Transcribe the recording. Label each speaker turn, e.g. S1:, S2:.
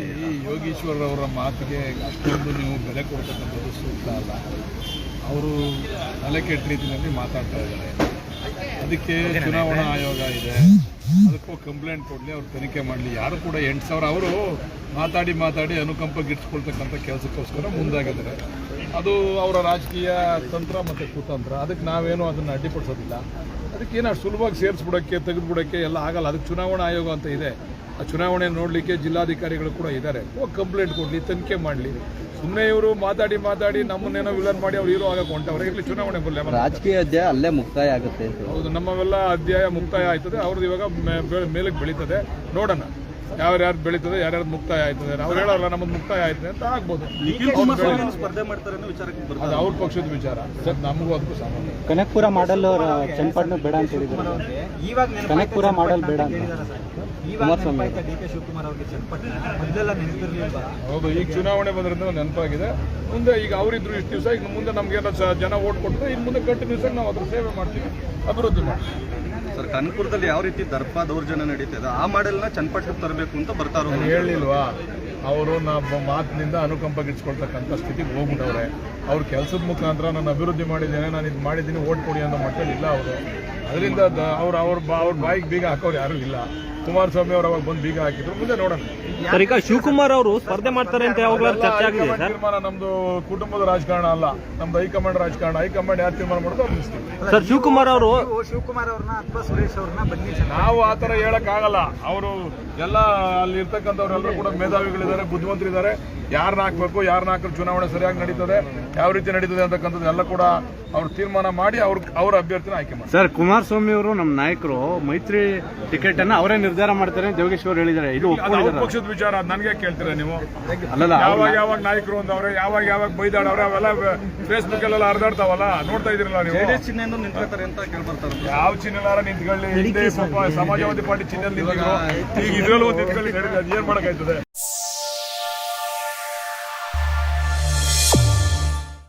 S1: ಈ ಯೋಗೀಶ್ವರರವರ ಮಾತಿಗೆ ಅಷ್ಟೊಂದು ನೀವು ಬೆಲೆ ಕೊಡ್ತಕ್ಕಂಥದ್ದು ಸೂಕ್ತ ಅಲ್ಲ. ಅವರು ತಲೆ ಕೆಟ್ಟ ರೀತಿಯಲ್ಲಿ ಮಾತಾಡ್ತಾ ಇದ್ದಾರೆ. ಅದಕ್ಕೆ ಚುನಾವಣಾ ಆಯೋಗ ಇದೆ. ಅದಕ್ಕೂ ಕಂಪ್ಲೇಂಟ್ ಕೊಡಲಿ ಅವ್ರು ತನಿಖೆ ಮಾಡಲಿ. ಯಾರು ಕೂಡ ಎಂಟು ಸಾವಿರ ಅವರು ಮಾತಾಡಿ ಮಾತಾಡಿ ಅನುಕಂಪ ಗಿಟ್ಸ್ಕೊಳ್ತಕ್ಕಂಥ ಕೆಲಸಕ್ಕೋಸ್ಕರ ಮುಂದಾಗಿದ್ದಾರೆ. ಅದು ಅವರ ರಾಜಕೀಯ ತಂತ್ರ ಮತ್ತು ಕುತಂತ್ರ. ಅದಕ್ಕೆ ನಾವೇನು ಅದನ್ನು ಅಡ್ಡಿಪಡಿಸೋದಿಲ್ಲ. ಅದಕ್ಕೆ ಏನು ಅಷ್ಟು ಸುಲಭವಾಗಿ ಸೇರಿಸ್ಬಿಡೋಕ್ಕೆ ತೆಗೆದುಬಿಡೋಕ್ಕೆ ಎಲ್ಲ ಆಗಲ್ಲ. ಅದಕ್ಕೆ ಚುನಾವಣಾ ಆಯೋಗ ಅಂತ ಇದೆ. ಆ ಚುನಾವಣೆ ನೋಡಲಿಕ್ಕೆ ಜಿಲ್ಲಾಧಿಕಾರಿಗಳು ಕೂಡ ಇದ್ದಾರೆ. ಹೋಗಿ ಕಂಪ್ಲೇಂಟ್ ಕೊಡಲಿ ತನಿಖೆ ಮಾಡಲಿ. ಸುಮ್ಮನೆ ಇವರು ಮಾತಾಡಿ ಮಾತಾಡಿ ನಮ್ಮನ್ನೇನೋ ವಿಲನ್ ಮಾಡಿ ಅವ್ರು ಹೀರೋ ಆಗಕ್ಕೆ ಹೊಂಟವ್ರೆ. ಚುನಾವಣೆ ಬರಲಿ.
S2: ರಾಜಕೀಯ ಅಧ್ಯಾಯ ಅಲ್ಲೇ ಮುಕ್ತಾಯ ಆಗುತ್ತೆ
S1: ಹೌದು ನಮ್ಮವೆಲ್ಲ ಅಧ್ಯಾಯ ಮುಕ್ತಾಯ ಆಯ್ತದೆ. ಅವ್ರದ್ದು ಇವಾಗ ಮೇಲಕ್ಕೆ ಬೆಳೀತದೆ. ನೋಡೋಣ. ಯಾರು ಬೆಳೀತದೆ ಯಾರ್ಯಾರು ಮುಕ್ತಾಯ ಆಯ್ತದೆ. ಅವ್ರು ಹೇಳೋಲ್ಲ ನಮ್ಮದು ಮುಕ್ತಾಯ ಆಯ್ತದೆ ಅಂತ ಆಗ್ಬೋದು. ಅದು ಅವ್ರ ಪಕ್ಷದ ವಿಚಾರ. ನಮಗೂ ಅದಕ್ಕೂ ಸಾಮಾನ್ಯ
S2: ಕನಕಪುರ ಮಾಡಲ್ ಚನ್ನಪಟ್ಟಣ ಬೇಡ ಅಂತ ಹೇಳಿದ್ರು
S3: ಇವಾಗ
S2: ಕನಕಪುರ ಮಾಡಲ್ ಬೇಡ
S1: ಹೌದು ಈಗ ಚುನಾವಣೆ ಬಂದ್ರಿಂದ ನೆನಪಾಗಿದೆ. ಮುಂದೆ ಈಗ ಅವರಿದ್ರು ಇಷ್ಟು ದಿವಸ ಈಗ ಮುಂದೆ ನಮ್ಗೆ ಜನ ಓಟ್ ಕೊಟ್ಟರೆ ಇನ್ನು ಮುಂದೆ ಕಂಟಿನ್ಯೂಸ್ ಆಗಿ ನಾವು ಅದ್ರ ಸೇವೆ ಮಾಡ್ತೀವಿ ಅಭಿವೃದ್ಧಿ ಮಾಡ್ತೀವಿ.
S4: ಸರ್, ಕನಕಪುರದಲ್ಲಿ ಯಾವ ರೀತಿ ದರ್ಪ ದೌರ್ಜನ್ಯ ನಡೀತಾ ಇದೆ? ಆ ಮಾಡೆಲ್ನ ಚನ್ನಪಟ್ಟಣ ತರಬೇಕು ಅಂತ ಬರ್ತಾರ?
S1: ಹೇಳಿಲ್ವಾ? ಅವರು ನಮ್ಮ ಮಾತಿನಿಂದ ಅನುಕಂಪ ಗಿಟ್ಸ್ಕೊಳ್ತಕ್ಕಂಥ ಸ್ಥಿತಿಗೆ ಹೋಗ್ಬಿಟ್ಟವ್ರೆ. ಅವ್ರ ಕೆಲಸದ ಮುಖಾಂತರ ನಾನು ಅಭಿವೃದ್ಧಿ ಮಾಡಿದ್ದೇನೆ, ನಾನು ಇದು ಮಾಡಿದ್ದೀನಿ, ಓಟ್ ಕೊಡಿ ಅನ್ನೋ ಮಟ್ಟದಲ್ಲಿ ಅವರು. ಅದರಿಂದ ಅವ್ರು ಅವ್ರ ಅವ್ರ ಬಾಯಿಗೆ ಬೀಗ ಹಾಕೋರು ಯಾರೂ ಇಲ್ಲ. ಕುಮಾರಸ್ವಾಮಿ ಅವರು ಅವಾಗ ಬಂದು ಬೀಗ ಹಾಕಿದ್ರು. ಮುಂದೆ ನೋಡೋಣ.
S5: ಸರ್ ಈಗ ಶಿವಕುಮಾರ್ ಅವರು ಸ್ಪರ್ಧೆ ಮಾಡ್ತಾರೆ ಅಂತ ಯಾವಾಗಲೂ ಚರ್ಚೆ ಆಗಿದೆ ಸರ್?
S1: ತೀರ್ಮಾನ ನಮ್ದು ಕುಟುಂಬದ ರಾಜಕಾರಣ ಅಲ್ಲ. ನಮ್ದು ಹೈಕಮಾಂಡ್ ರಾಜಕಾರಣ. ಹೈಕಮಾಂಡ್ ಯಾರು ತೀರ್ಮಾನ ಮಾಡೋದು ಅವ್ರು
S5: ಸರ್ ಶಿವಕುಮಾರ್ ಅವರು
S3: ಶಿವಕುಮಾರ್ ಅವ್ರನ್ನ ಅಥವಾ ಸುರೇಶ್ ಅವ್ರನ್ನ ಬನ್ನಿ
S1: ನಾವು ಆ ಥರ ಹೇಳಕ್ಕಾಗಲ್ಲ. ಅವರು ಎಲ್ಲ ಅಲ್ಲಿ ಇರ್ತಕ್ಕಂಥವ್ರೆಲ್ಲರೂ ಕೂಡ ಮೇಧಾವಿಗಳಿದ್ದಾರೆ ಬುದ್ಧಿವಂತರಿದ್ದಾರೆ. ಯಾರನ್ನ ಹಾಕ್ಬೇಕು ಯಾರನ್ನ ಹಾಕಿದ್ರೆ ಚುನಾವಣೆ ಸರಿಯಾಗಿ ನಡೀತದೆ ಯಾವ ರೀತಿ ನಡೀತದೆ ಅಂತಕ್ಕಂಥದ್ದು ಎಲ್ಲ ಕೂಡ ಅವ್ರು ತೀರ್ಮಾನ ಮಾಡಿ ಅವ್ರ ಅವ್ರ ಅಭ್ಯರ್ಥಿನ ಆಯ್ಕೆ ಮಾಡಿ
S6: ಸರ್ ಕುಮಾರಸ್ವಾಮಿ ಅವರು ನಮ್ಮ ನಾಯಕರು ಮೈತ್ರಿ ಟಿಕೆಟ್ ಅನ್ನ ಅವರೇ ನಿರ್ಧಾರ ಮಾಡ್ತಾರೆ ಜೋಗೇಶ್ವರ್ ಹೇಳಿದ್ದಾರೆ. ಇದು
S1: ಅವ್ರ ಪಕ್ಷದ ವಿಚಾರ ಅದ್ ನನಗೆ ಕೇಳ್ತೀರಾ ನೀವು?
S6: ಅಲ್ಲಲ್ಲ
S1: ಯಾವಾಗ ಯಾವಾಗ ನಾಯಕರು ಅಂದವ್ರೆ ಯಾವಾಗ ಯಾವಾಗ ಬೈದಾಡವ್ರೆ ಅವೆಲ್ಲ ಫೇಸ್ಬುಕ್ ಅಲ್ಲೆಲ್ಲ ಹರಿದಾಡ್ತಾವಲ್ಲ ನೋಡ್ತಾ ಇದ್ರಲ್ಲ ನೀವು?
S4: ಚಿಹ್ನೆಯನ್ನು ನಿಂತ್ಕೊತಾರೆ ಅಂತ ಕೇಳ್ಬರ್ತಾರೆ.
S1: ಯಾವ ಚಿಹ್ನೆಲಾರ ನಿಂತ್ಕೊಳ್ಳಿ ಹಿಂದೆ ಸಮಾಜವಾದಿ ಪಾರ್ಟಿ ಚಿಹ್ನೆ ನಿಂತಿದ್ರು. ಈಗ ಇದ್ರಲ್ಲೂ ಒಂದು ನಿಂತ್ಕೊಳ್ಳಿ ನಡೀತದೆ ಅದ್ ಏನ್ ಮಾಡಕ್ಕಾಯ್ತದೆ?